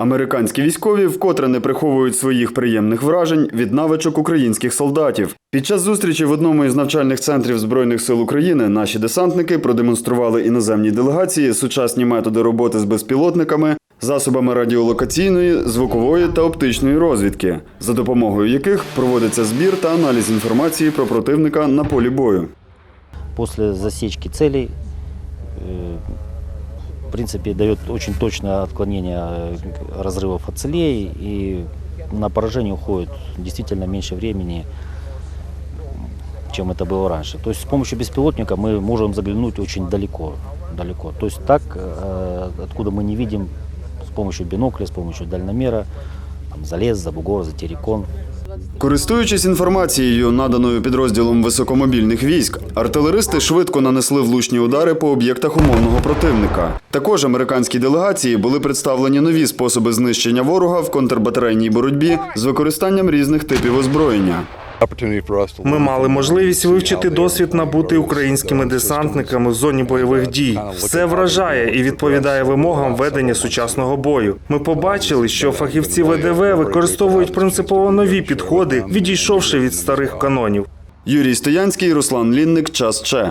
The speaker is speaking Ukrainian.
Американські військові вкотре не приховують своїх приємних вражень від навичок українських солдатів. Під час зустрічі в одному із навчальних центрів Збройних сил України наші десантники продемонстрували іноземній делегації сучасні методи роботи з безпілотниками, засобами радіолокаційної, звукової та оптичної розвідки, за допомогою яких проводиться збір та аналіз інформації про противника на полі бою. После засечки целей, э, в принципе, дает очень точное отклонение э, разрывов от целей, и на поражение уходит действительно меньше времени, чем это было раньше. То есть с помощью беспилотника мы можем заглянуть очень далеко. далеко. То есть так, э, откуда мы не видим, с помощью бинокля, с помощью дальномера, там, за лес, за бугор, за террикон, Користуючись інформацією, наданою підрозділом високомобільних військ, артилеристи швидко нанесли влучні удари по об'єктах умовного противника. Також американській делегації були представлені нові способи знищення ворога в контрбатарейній боротьбі з використанням різних типів озброєння. Ми мали можливість вивчити досвід набути українськими десантниками в зоні бойових дій. Все вражає і відповідає вимогам ведення сучасного бою. Ми побачили, що фахівці ВДВ використовують принципово нові підходи, відійшовши від старих канонів. Юрій Стоянський, Руслан Лінник. Час Че.